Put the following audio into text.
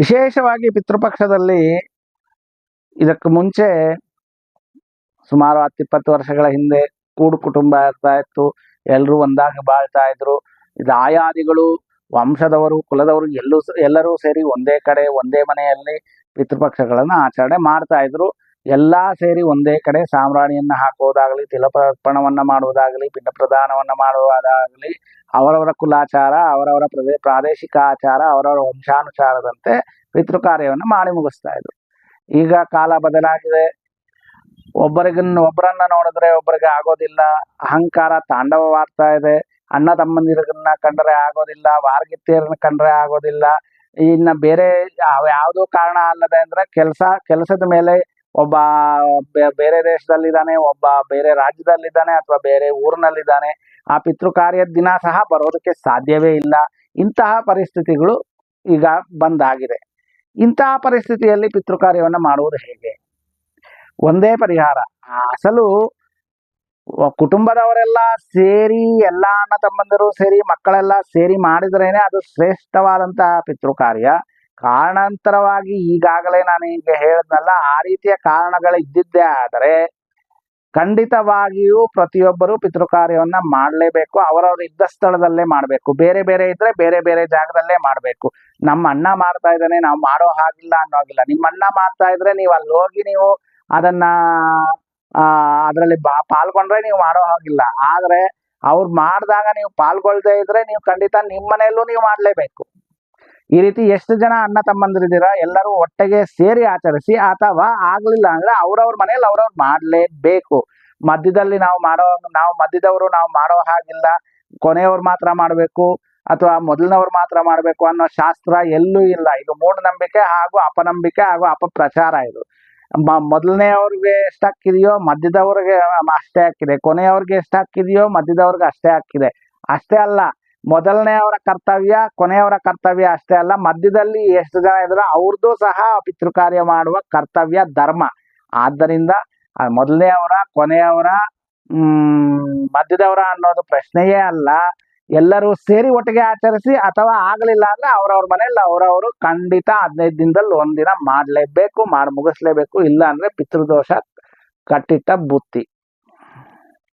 ವಿಶೇಷವಾಗಿ ಪಿತೃಪಕ್ಷದಲ್ಲಿ ಇದಕ್ಕೆ ಮುಂಚೆ ಸುಮಾರು ಹತ್ತಿಪ್ಪತ್ತು ವರ್ಷಗಳ ಹಿಂದೆ ಕೂಡು ಕುಟುಂಬ ಇರ್ತಾ ಇತ್ತು. ಎಲ್ಲರೂ ಒಂದಾಗಿ ಬಾಳ್ತಾ ಇದ್ರು. ಇದು ಆಯಾದಿಗಳು, ವಂಶದವರು, ಕುಲದವರು ಎಲ್ಲೂ ಎಲ್ಲರೂ ಸೇರಿ ಒಂದೇ ಕಡೆ, ಒಂದೇ ಮನೆಯಲ್ಲಿ ಪಿತೃಪಕ್ಷಗಳನ್ನ ಆಚರಣೆ ಮಾಡ್ತಾ ಇದ್ರು. ಎಲ್ಲಾ ಸೇರಿ ಒಂದೇ ಕಡೆ ಸಾಮ್ರಾಣಿಯನ್ನ ಹಾಕುವುದಾಗಲಿ ತಿಲಪರ್ಪಣವನ್ನ ಮಾಡುವುದಾಗಲಿ ಪಿಂಡ ಪ್ರದಾನವನ್ನ ಮಾಡುವುದಾಗಲಿ ಅವರವರ ಕುಲಾಚಾರ, ಅವರವರ ಪ್ರದೇ, ಪ್ರಾದೇಶಿಕ ಆಚಾರ, ಅವರವರ ವಂಶಾನುಸಾರದಂತೆ ಪಿತೃ ಕಾರ್ಯವನ್ನು ಮಾಡಿ ಮುಗಿಸ್ತಾ ಇದ್ರು. ಈಗ ಕಾಲ ಬದಲಾಗಿದೆ. ಒಬ್ಬರಿಗನ್ನ ಒಬ್ಬರನ್ನ ನೋಡಿದ್ರೆ ಒಬ್ಬರಿಗೆ ಆಗೋದಿಲ್ಲ. ಅಹಂಕಾರ ತಾಂಡವವಾಗ್ತಾ ಇದೆ. ಅಣ್ಣ ತಮ್ಮಂದಿರನ್ನ ಕಂಡ್ರೆ ಆಗೋದಿಲ್ಲ. ವಾರ್ಗಿತ್ತಿಯರನ್ನ ಕಂಡ್ರೆ ಆಗೋದಿಲ್ಲ. ಇನ್ನ ಬೇರೆ ಯಾವ, ಯಾವುದೋ ಕಾರಣ ಅಲ್ಲದೆ ಅಂದ್ರೆ ಕೆಲಸ, ಕೆಲಸದ ಮೇಲೆ ಒಬ್ಬ ಬೇರೆ ದೇಶದಲ್ಲಿದ್ದಾನೆ, ಒಬ್ಬ ಬೇರೆ ರಾಜ್ಯದಲ್ಲಿದ್ದಾನೆ ಅಥವಾ ಬೇರೆ ಊರಿನಲ್ಲಿದ್ದಾನೆ. ಆ ಪಿತೃ ಕಾರ್ಯದ ದಿನ ಸಹ ಬರೋದಕ್ಕೆ ಸಾಧ್ಯವೇ ಇಲ್ಲ. ಇಂತಹ ಪರಿಸ್ಥಿತಿಗಳು ಈಗ ಬಂದಾಗಿದೆ. ಇಂತಹ ಪರಿಸ್ಥಿತಿಯಲ್ಲಿ ಪಿತೃಕಾರ್ಯವನ್ನು ಮಾಡುವುದು ಹೇಗೆ? ಒಂದೇ ಪರಿಹಾರ. ಅಸಲು ಕುಟುಂಬದವರೆಲ್ಲ ಸೇರಿ, ಎಲ್ಲ ಅಣ್ಣ ತಮ್ಮಂದಿರು ಸೇರಿ, ಮಕ್ಕಳೆಲ್ಲ ಸೇರಿ ಮಾಡಿದ್ರೇನೆ ಅದು ಶ್ರೇಷ್ಠವಾದಂತಹ ಪಿತೃಕಾರ್ಯ. ಕಾರಣಾಂತರವಾಗಿ ಈಗಾಗಲೇ ನಾನು ಈಗ ಹೇಳಿದ್ನಲ್ಲ, ಆ ರೀತಿಯ ಕಾರಣಗಳು ಇದ್ದಿದ್ದೇ ಆದರೆ ಖಂಡಿತವಾಗಿಯೂ ಪ್ರತಿಯೊಬ್ಬರು ಪಿತೃ ಕಾರ್ಯವನ್ನ ಮಾಡಲೇಬೇಕು. ಅವರವರು ಇದ್ದ ಸ್ಥಳದಲ್ಲೇ ಮಾಡಬೇಕು. ಬೇರೆ ಬೇರೆ ಇದ್ರೆ ಬೇರೆ ಬೇರೆ ಜಾಗದಲ್ಲೇ ಮಾಡಬೇಕು. ನಮ್ಮ ಅಣ್ಣ ಮಾಡ್ತಾ ಇದ್ದಾನೆ, ನಾವು ಮಾಡೋ ಹಾಗಿಲ್ಲ ಅನ್ನೋಗಿಲ್ಲ. ನಿಮ್ಮ ಅಣ್ಣ ಮಾಡ್ತಾ ಇದ್ರೆ ನೀವು ಅಲ್ಲಿ ಹೋಗಿ ನೀವು ಅದನ್ನ, ಆ, ಅದರಲ್ಲಿ ಬಾ, ಪಾಲ್ಗೊಂಡ್ರೆ ನೀವು ಮಾಡೋ ಹಾಗಿಲ್ಲ. ಆದ್ರೆ ಅವ್ರು ಮಾಡಿದಾಗ ನೀವು ಪಾಲ್ಗೊಳ್ದೇ ಇದ್ರೆ ನೀವು ಖಂಡಿತ ನಿಮ್ಮ ಮನೆಯಲ್ಲೂ ನೀವು ಮಾಡ್ಲೇಬೇಕು. ಈ ರೀತಿ ಎಷ್ಟು ಜನ ಅಣ್ಣ ತಮ್ಮಂದಿರಿದ್ದೀರಾ ಎಲ್ಲರೂ ಒಟ್ಟಿಗೆ ಸೇರಿ ಆಚರಿಸಿ ಅಥವಾ ಆಗ್ಲಿಲ್ಲ ಅಂದ್ರೆ ಅವ್ರವ್ರ ಮನೇಲಿ ಅವ್ರವ್ರು ಮಾಡ್ಲೇಬೇಕು. ಮಧ್ಯದಲ್ಲಿ ನಾವು ಮಾಡೋ, ನಾವು ಮಧ್ಯದವರು ನಾವು ಮಾಡೋ ಹಾಗಿಲ್ಲ. ಕೊನೆಯವ್ರು ಮಾತ್ರ ಮಾಡಬೇಕು ಅಥವಾ ಮೊದಲಿನವ್ರು ಮಾತ್ರ ಮಾಡಬೇಕು ಅನ್ನೋ ಶಾಸ್ತ್ರ ಎಲ್ಲೂ ಇಲ್ಲ. ಇದು ಮೂಢನಂಬಿಕೆ ಹಾಗೂ ಅಪನಂಬಿಕೆ ಹಾಗೂ ಅಪಪ್ರಚಾರ ಇದು. ಮೊದಲನೇ ಅವ್ರಿಗೆ ಎಷ್ಟು ಹಾಕಿದೆಯೋ, ಮಧ್ಯದವ್ರಿಗೆ ಅಷ್ಟೇ ಹಾಕಿದೆ. ಕೊನೆಯವ್ರಿಗೆ ಎಷ್ಟು ಹಾಕಿದೆಯೋ, ಮಧ್ಯದವ್ರಿಗೆ ಅಷ್ಟೇ ಹಾಕಿದೆ. ಅಷ್ಟೇ ಅಲ್ಲ. ಮೊದಲನೆಯವರ ಕರ್ತವ್ಯ, ಕೊನೆಯವರ ಕರ್ತವ್ಯ ಅಷ್ಟೇ ಅಲ್ಲ, ಮಧ್ಯದಲ್ಲಿ ಎಷ್ಟು ಜನ ಇದ್ರು ಅವ್ರದ್ದು ಸಹ ಪಿತೃ ಕಾರ್ಯ ಮಾಡುವ ಕರ್ತವ್ಯ, ಧರ್ಮ. ಆದ್ದರಿಂದ ಮೊದಲನೇ ಮೊದಲನೆಯವರ, ಕೊನೆಯವರ, ಹ್ಮ್, ಮಧ್ಯದವರ ಅನ್ನೋದು ಪ್ರಶ್ನೆಯೇ ಅಲ್ಲ. ಎಲ್ಲರೂ ಸೇರಿ ಒಟ್ಟಿಗೆ ಆಚರಿಸಿ ಅಥವಾ ಆಗಲಿಲ್ಲ ಅಂದ್ರೆ ಅವ್ರವ್ರ ಮನೇಲಿ ಅವರವರು ಖಂಡಿತ ಹದಿನೈದು ದಿನದಲ್ಲಿ ಒಂದಿನ ಮಾಡ್ಲೇಬೇಕು ಮಾಡಿ ಮುಗಿಸ್ಲೇಬೇಕು ಇಲ್ಲ ಅಂದ್ರೆ ಪಿತೃದೋಷ ಕಟ್ಟಿಟ್ಟ ಬುತ್ತಿ.